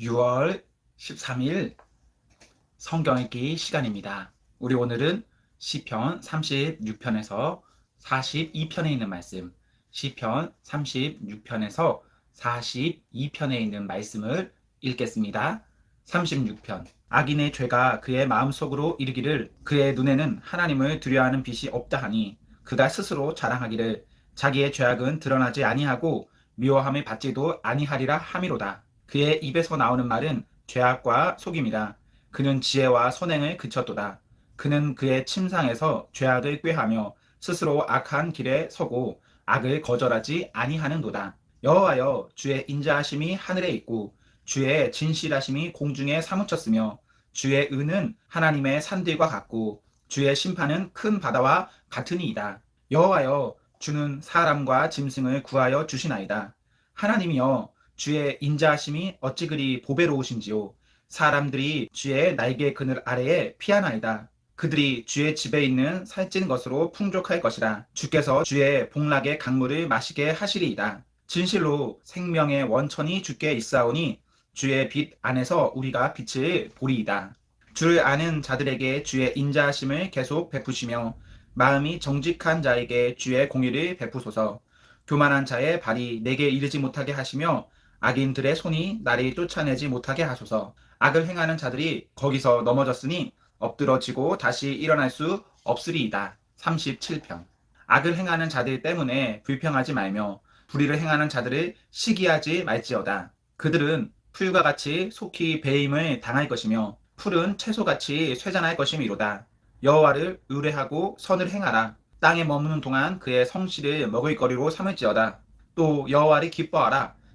6월 13일 성경 읽기 시간입니다. 우리 오늘은 시편 36편에서 42편에 있는 말씀, 시편 36편에서 42편에 있는 말씀을 읽겠습니다. 36편. 악인의 죄가 그의 마음속으로 이르기를 그의 눈에는 하나님을 두려워하는 빛이 없다 하니 그가 스스로 자랑하기를 자기의 죄악은 드러나지 아니하고 미워함을 받지도 아니하리라 함이로다. 그의 입에서 나오는 말은 죄악과 속임이라. 그는 지혜와 선행을 그쳤도다. 그는 그의 침상에서 죄악을 꾀하며 스스로 악한 길에 서고 악을 거절하지 아니하는도다. 여호와여 주의 인자하심이 하늘에 있고 주의 진실하심이 공중에 사무쳤으며 주의 은은 하나님의 산들과 같고 주의 심판은 큰 바다와 같으니이다. 여호와여 주는 사람과 짐승을 구하여 주시나이다. 하나님이여 주의 인자하심이 어찌 그리 보배로우신지요. 사람들이 주의 날개 그늘 아래에 피하나이다. 그들이 주의 집에 있는 살찐 것으로 풍족할 것이라. 주께서 주의 복락의 강물을 마시게 하시리이다. 진실로 생명의 원천이 주께 있사오니 주의 빛 안에서 우리가 빛을 보리이다. 주를 아는 자들에게 주의 인자하심을 계속 베푸시며 마음이 정직한 자에게 주의 공의를 베푸소서. 교만한 자의 발이 내게 이르지 못하게 하시며 악인들의 손이 나를 쫓아내지 못하게 하소서. 악을 행하는 자들이 거기서 넘어졌으니 엎드러지고 다시 일어날 수 없으리이다. 37편. 악을 행하는 자들 때문에 불평하지 말며 불의를 행하는 자들을 시기하지 말지어다. 그들은 풀과 같이 속히 배임을 당할 것이며 풀은 채소같이 쇠잔할 것이미로다. 여호와를 의뢰하고 선을 행하라. 땅에 머무는 동안 그의 성실을 먹을 거리로 삼을지어다. 또 여호와를 기뻐하라.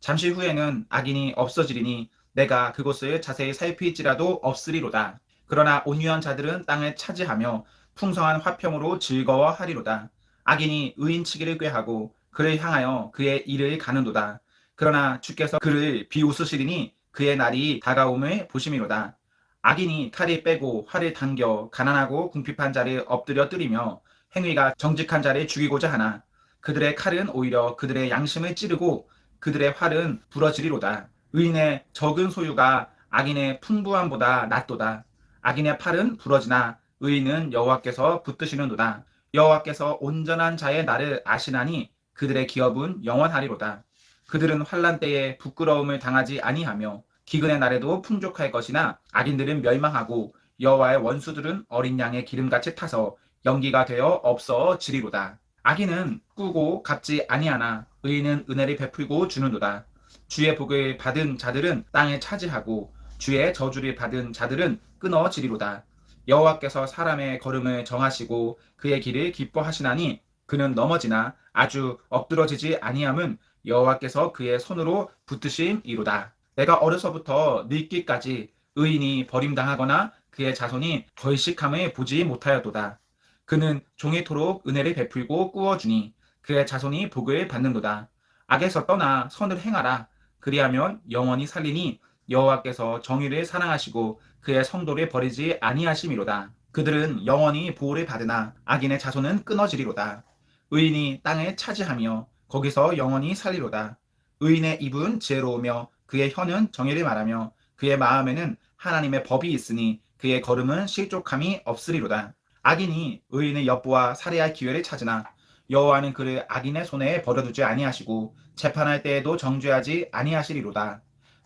잠시 후에는 악인이 없어지리니 내가 그곳을 자세히 살필지라도 없으리로다. 그러나 온유한 자들은 땅을 차지하며 풍성한 화평으로 즐거워하리로다. 악인이 의인치기를 꾀하고 그를 향하여 그의 일을 가는도다. 그러나 주께서 그를 비웃으시리니 그의 날이 다가옴을 보심이로다. 악인이 칼을 빼고 활을 당겨 가난하고 궁핍한 자를 엎드려 뜨리며 행위가 정직한 자를 죽이고자 하나 그들의 칼은 오히려 그들의 양심을 찌르고 그들의 활은 부러지리로다. 의인의 적은 소유가 악인의 풍부함보다 낫도다. 악인의 팔은 부러지나 의인은 여호와께서 붙드시는도다. 여호와께서 온전한 자의 날을 아시나니 그들의 기업은 영원하리로다. 그들은 환란 때에 부끄러움을 당하지 아니하며 기근의 날에도 풍족할 것이나 악인들은 멸망하고 여호와의 원수들은 어린 양의 기름같이 타서 연기가 되어 없어 지리로다. 악인은 꾸고 갚지 아니하나 의인은 은혜를 베풀고 주는도다. 주의 복을 받은 자들은 땅에 차지하고 주의 저주를 받은 자들은 끊어지리로다. 여호와께서 사람의 걸음을 정하시고 그의 길을 기뻐하시나니 그는 넘어지나 아주 엎드러지지 아니함은 여호와께서 그의 손으로 붙드심이로다. 내가 어려서부터 늙기까지 의인이 버림당하거나 그의 자손이 벌식함을 보지 못하였도다. 그는 종이토록 은혜를 베풀고 꾸어주니 그의 자손이 복을 받는도다. 악에서 떠나 선을 행하라. 그리하면 영원히 살리니 여호와께서 정의를 사랑하시고 그의 성도를 버리지 아니하심이로다. 그들은 영원히 보호를 받으나 악인의 자손은 끊어지리로다. 의인이 땅을 차지하며 거기서 영원히 살리로다. 의인의 입은 지혜로우며 그의 혀는 정의를 말하며 그의 마음에는 하나님의 법이 있으니 그의 걸음은 실족함이 없으리로다. 악인이 의인의 엿보아 살해할 기회를 찾으나 여호와는 그를 악인의 손에 버려두지 아니하시고 재판할 때에도 정죄하지 아니하시리로다.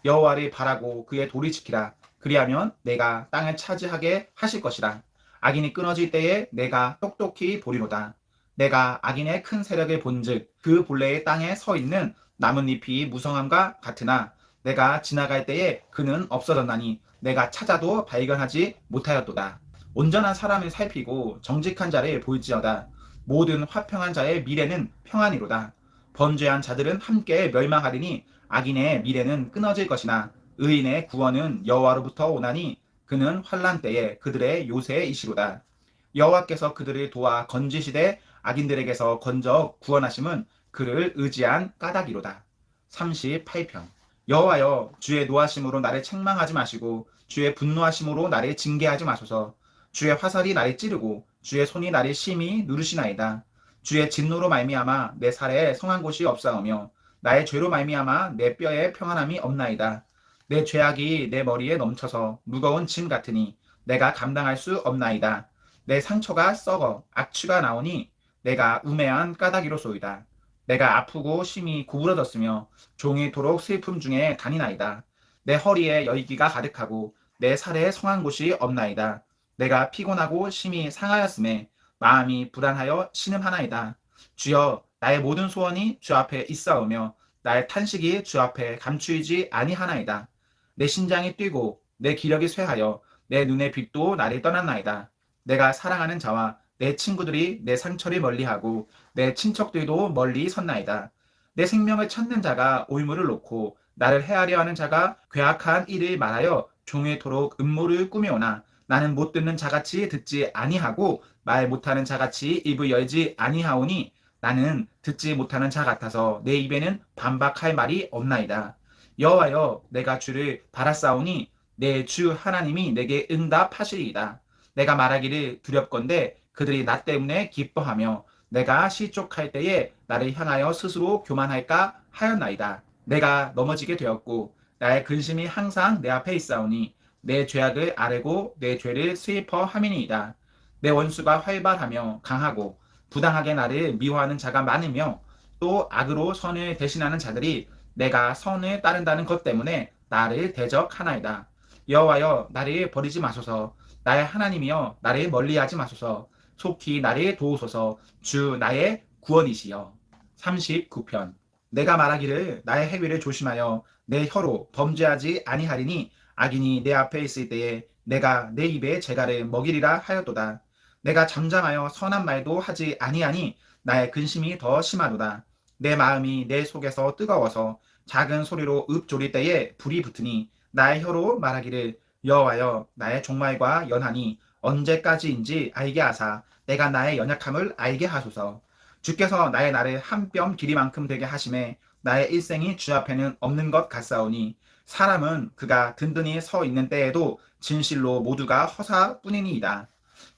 여호와를 바라고 그의 도리 지키라. 그리하면 내가 땅을 차지하게 하실 것이라. 악인이 끊어질 때에 내가 똑똑히 보리로다. 내가 악인의 큰 세력을 본즉 그 본래의 땅에 서 있는 나뭇잎이 무성함과 같으나 내가 지나갈 때에 그는 없어졌나니 내가 찾아도 발견하지 못하였도다. 온전한 사람을 살피고 정직한 자를 볼지어다. 모든 화평한 자의 미래는 평안이로다. 번죄한 자들은 함께 멸망하리니 악인의 미래는 끊어질 것이나 의인의 구원은 여호와로부터 오나니 그는 환란 때에 그들의 요새이시로다. 여호와께서 그들을 도와 건지시되 악인들에게서 건져 구원하심은 그를 의지한 까닭이로다. 38편 여호와여 주의 노하심으로 나를 책망하지 마시고 주의 분노하심으로 나를 징계하지 마소서 주의 화살이 나를 찌르고 주의 손이 나를 심히 누르시나이다. 주의 진노로 말미암아 내 살에 성한 곳이 없사오며 나의 죄로 말미암아 내 뼈에 평안함이 없나이다. 내 죄악이 내 머리에 넘쳐서 무거운 짐 같으니 내가 감당할 수 없나이다. 내 상처가 썩어 악취가 나오니 내가 우매한 까닭이로소이다. 내가 아프고 심히 구부러졌으며 종이토록 슬픔 중에 다니나이다. 내 허리에 열기가 가득하고 내 살에 성한 곳이 없나이다. 내가 피곤하고 심히 상하였음에 마음이 불안하여 신음하나이다. 주여 나의 모든 소원이 주 앞에 있사오며 나의 탄식이 주 앞에 감추이지 아니하나이다. 내 심장이 뛰고 내 기력이 쇠하여 내 눈의 빛도 나를 떠났나이다. 내가 사랑하는 자와 내 친구들이 내 상처를 멀리하고 내 친척들도 멀리 섰나이다. 내 생명을 찾는 자가 올무를 놓고 나를 헤아려 하는 자가 괴악한 일을 말하여 종일토록 음모를 꾸며오나 나는 못 듣는 자같이 듣지 아니하고 말 못하는 자같이 입을 열지 아니하오니 나는 듣지 못하는 자 같아서 내 입에는 반박할 말이 없나이다. 여호와여 내가 주를 바라싸우니 내 주 하나님이 내게 응답하시리이다. 내가 말하기를 두렵건대 그들이 나 때문에 기뻐하며 내가 실족할 때에 나를 향하여 스스로 교만할까 하였나이다. 내가 넘어지게 되었고 나의 근심이 항상 내 앞에 있사오니 내 죄악을 아뢰고 내 죄를 슬퍼 함이니이다. 내 원수가 활발하며 강하고 부당하게 나를 미워하는 자가 많으며 또 악으로 선을 대신하는 자들이 내가 선을 따른다는 것 때문에 나를 대적하나이다. 여호와여 나를 버리지 마소서. 나의 하나님이여 나를 멀리하지 마소서. 속히 나를 도우소서. 주 나의 구원이시여. 39편 내가 말하기를 나의 해위를 조심하여 내 혀로 범죄하지 아니하리니 악인이 내 앞에 있을 때에 내가 내 입에 재갈을 먹이리라 하였도다. 내가 잠잠하여 선한 말도 하지 아니하니 나의 근심이 더 심하도다. 내 마음이 내 속에서 뜨거워서 작은 소리로 읍조릴 때에 불이 붙으니 나의 혀로 말하기를 여호와여 나의 종말과 연하니 언제까지인지 알게 하사 내가 나의 연약함을 알게 하소서. 주께서 나의 날을 한뼘 길이만큼 되게 하심에 나의 일생이 주 앞에는 없는 것 같사오니 사람은 그가 든든히 서 있는 때에도 진실로 모두가 허사뿐이니이다.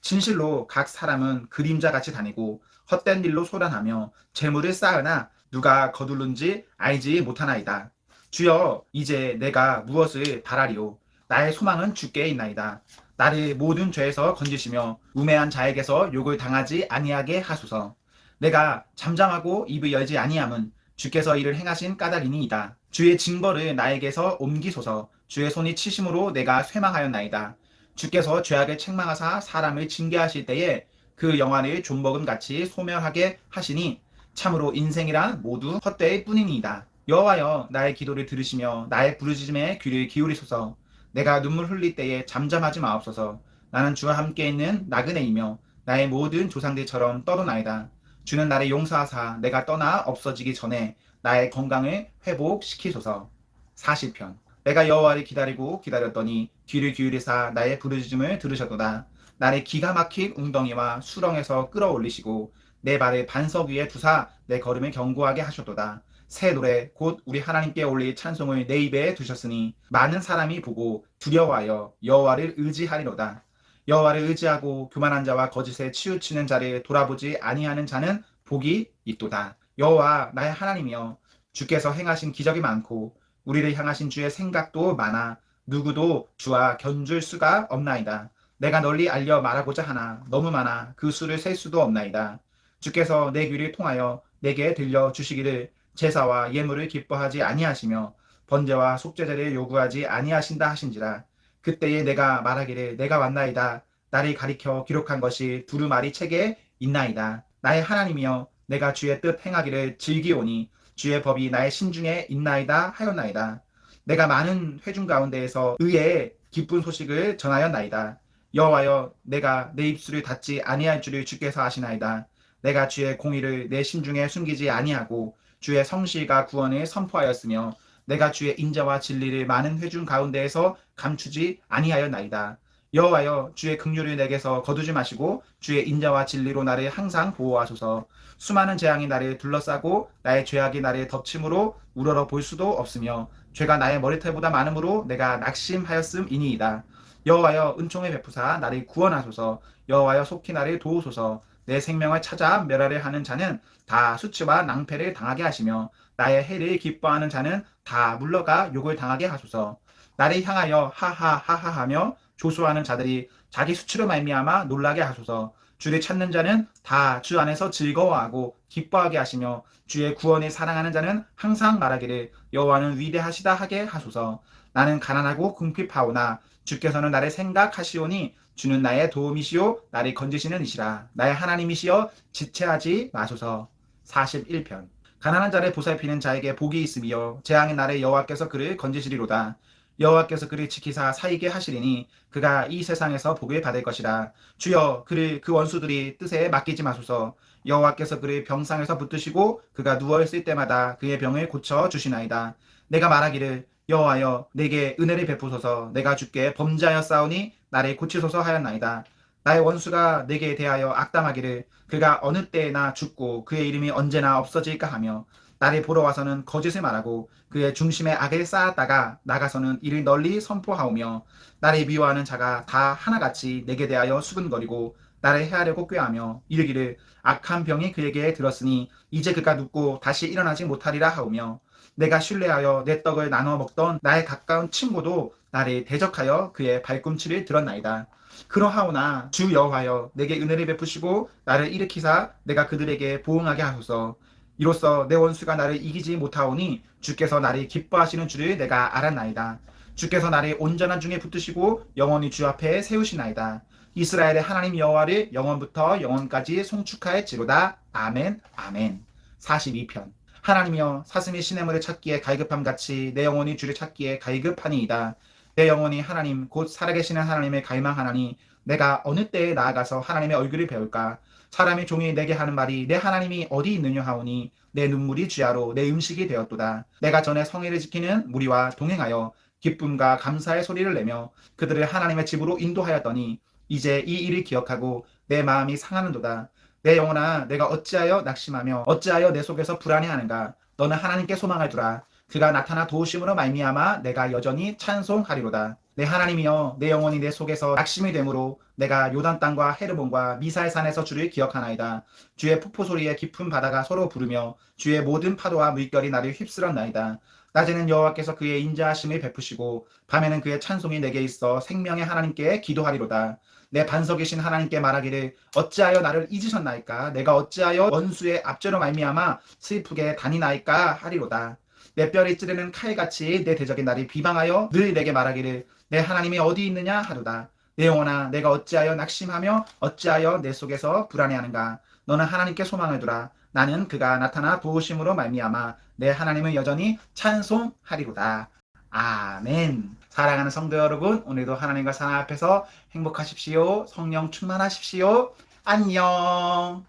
진실로 각 사람은 그림자같이 다니고 헛된 일로 소란하며 재물을 쌓으나 누가 거둘른지 알지 못하나이다. 주여 이제 내가 무엇을 바라리오 나의 소망은 주께 있나이다. 나를 모든 죄에서 건지시며 우매한 자에게서 욕을 당하지 아니하게 하소서. 내가 잠잠하고 입을 열지 아니함은 주께서 이를 행하신 까닭이니이다. 주의 징벌을 나에게서 옮기소서. 주의 손이 치심으로 내가 쇠망하였나이다. 주께서 죄악을 책망하사 사람을 징계하실 때에 그 영안을 존버금 같이 소멸하게 하시니 참으로 인생이란 모두 헛되일 뿐이니이다. 여호와여 나의 기도를 들으시며 나의 부르짖음에 귀를 기울이소서. 내가 눈물 흘릴 때에 잠잠하지 마옵소서. 나는 주와 함께 있는 나그네이며 나의 모든 조상들처럼 떠도나이다. 주는 나를 용서하사 내가 떠나 없어지기 전에 나의 건강을 회복시키소서. 40편 내가 여호와를 기다리고 기다렸더니 귀를 기울이사 나의 부르짖음을 들으셨도다. 나를 기가 막힌 웅덩이와 수렁에서 끌어올리시고 내 발을 반석 위에 두사 내 걸음을 견고하게 하셨도다. 새 노래 곧 우리 하나님께 올릴 찬송을 내 입에 두셨으니 많은 사람이 보고 두려워하여 여호와를 의지하리로다. 여호와를 의지하고 교만한 자와 거짓에 치우치는 자를 돌아보지 아니하는 자는 복이 있도다. 여호와 나의 하나님이여 주께서 행하신 기적이 많고 우리를 향하신 주의 생각도 많아 누구도 주와 견줄 수가 없나이다. 내가 널리 알려 말하고자 하나 너무 많아 그 수를 셀 수도 없나이다. 주께서 내 귀를 통하여 내게 들려 주시기를 제사와 예물을 기뻐하지 아니하시며 번제와 속죄제를 요구하지 아니하신다 하신지라 그때에 내가 말하기를 내가 왔나이다. 나를 가리켜 기록한 것이 두루마리 책에 있나이다. 나의 하나님이여 내가 주의 뜻 행하기를 즐기오니 주의 법이 나의 심중에 있나이다 하였나이다. 내가 많은 회중 가운데에서 의의 기쁜 소식을 전하였나이다. 여호와여 내가 내 입술을 닫지 아니할 줄을 주께서 아시나이다. 내가 주의 공의를 내 심중에 숨기지 아니하고 주의 성실과 구원을 선포하였으며 내가 주의 인자와 진리를 많은 회중 가운데에서 감추지 아니하였나이다. 여호와여 주의 긍휼을 내게서 거두지 마시고 주의 인자와 진리로 나를 항상 보호하소서. 수많은 재앙이 나를 둘러싸고 나의 죄악이 나를 덮침으로 우러러 볼 수도 없으며 죄가 나의 머리털보다 많으므로 내가 낙심하였음이니이다. 여호와여 은총을 베푸사 나를 구원하소서. 여호와여 속히 나를 도우소서. 내 생명을 찾아 멸하려 하는 자는 다 수치와 낭패를 당하게 하시며 나의 해를 기뻐하는 자는 다 물러가 욕을 당하게 하소서. 나를 향하여 하하하하하며 조소하는 자들이 자기 수치로 말미암아 놀라게 하소서. 주를 찾는 자는 다 주 안에서 즐거워하고 기뻐하게 하시며 주의 구원을 사랑하는 자는 항상 말하기를 여호와는 위대하시다 하게 하소서. 나는 가난하고 궁핍하오나 주께서는 나를 생각하시오니 주는 나의 도움이시오 나를 건지시는 이시라 나의 하나님이시여 지체하지 마소서 41편 가난한 자를 보살피는 자에게 복이 있으며 재앙의 날에 여호와께서 그를 건지시리로다. 여호와께서 그를 지키사 사이게 하시리니 그가 이 세상에서 복을 받을 것이라. 주여 그를 그 원수들이 뜻에 맡기지 마소서. 여호와께서 그를 병상에서 붙드시고 그가 누워 있을 때마다 그의 병을 고쳐 주시나이다. 내가 말하기를 여호와여 내게 은혜를 베푸소서. 내가 주께 범죄하여 싸우니 나를 고치소서 하였나이다 나의 원수가 내게 대하여 악담하기를 그가 어느 때나 죽고 그의 이름이 언제나 없어질까 하며 나를 보러 와서는 거짓을 말하고 그의 중심에 악을 쌓았다가 나가서는 이를 널리 선포하오며 나를 미워하는 자가 다 하나같이 내게 대하여 수근거리고 나를 해하려고 꾀하며 이르기를 악한 병이 그에게 들었으니 이제 그가 눕고 다시 일어나지 못하리라 하오며 내가 신뢰하여 내 떡을 나눠 먹던 나의 가까운 친구도 나를 대적하여 그의 발꿈치를 들었나이다. 그러하오나 주 여호와여 내게 은혜를 베푸시고 나를 일으키사 내가 그들에게 보응하게 하소서. 이로써 내 원수가 나를 이기지 못하오니 주께서 나를 기뻐하시는 줄을 내가 알았나이다. 주께서 나를 온전한 중에 붙드시고 영원히 주 앞에 세우시나이다. 이스라엘의 하나님 여호와를 영원부터 영원까지 송축하였지로다. 아멘 아멘 42편 하나님이여 사슴이 시냇물을 찾기에 갈급함 같이 내 영혼이 주를 찾기에 갈급하니이다. 내 영혼이 하나님 곧 살아계시는 하나님을 갈망하나니 내가 어느 때에 나아가서 하나님의 얼굴을 배울까? 사람이 종이 내게 하는 말이 내 하나님이 어디 있느냐 하오니 내 눈물이 쥐하로 내 음식이 되었도다. 내가 전에 성회를 지키는 무리와 동행하여 기쁨과 감사의 소리를 내며 그들을 하나님의 집으로 인도하였더니 이제 이 일을 기억하고 내 마음이 상하는도다. 내 영혼아 내가 어찌하여 낙심하며 어찌하여 내 속에서 불안해하는가? 너는 하나님께 소망을 두라 그가 나타나 도우심으로 말미암아 내가 여전히 찬송하리로다. 내 하나님이여 내 영혼이 내 속에서 낙심이 되므로 내가 요단 땅과 헤르본과 미사의 산에서 주를 기억하나이다. 주의 폭포 소리에 깊은 바다가 서로 부르며 주의 모든 파도와 물결이 나를 휩쓸었나이다. 낮에는 여호와께서 그의 인자하심을 베푸시고 밤에는 그의 찬송이 내게 있어 생명의 하나님께 기도하리로다. 내 반석이신 하나님께 말하기를 어찌하여 나를 잊으셨나이까 내가 어찌하여 원수의 압제로 말미암아 슬프게 다니나이까 하리로다. 내 뼈를 찌르는 칼같이 내 대적의 나를 비방하여 늘 내게 말하기를 내 하나님이 어디 있느냐 하도다. 내 영혼아 내가 어찌하여 낙심하며 어찌하여 내 속에서 불안해하는가 너는 하나님께 소망을 두라 나는 그가 나타나 도우심으로 말미암아 내 하나님을 여전히 찬송하리로다. 아멘. 사랑하는 성도 여러분, 오늘도 하나님과 사랑 앞에서 행복하십시오. 성령 충만하십시오. 안녕.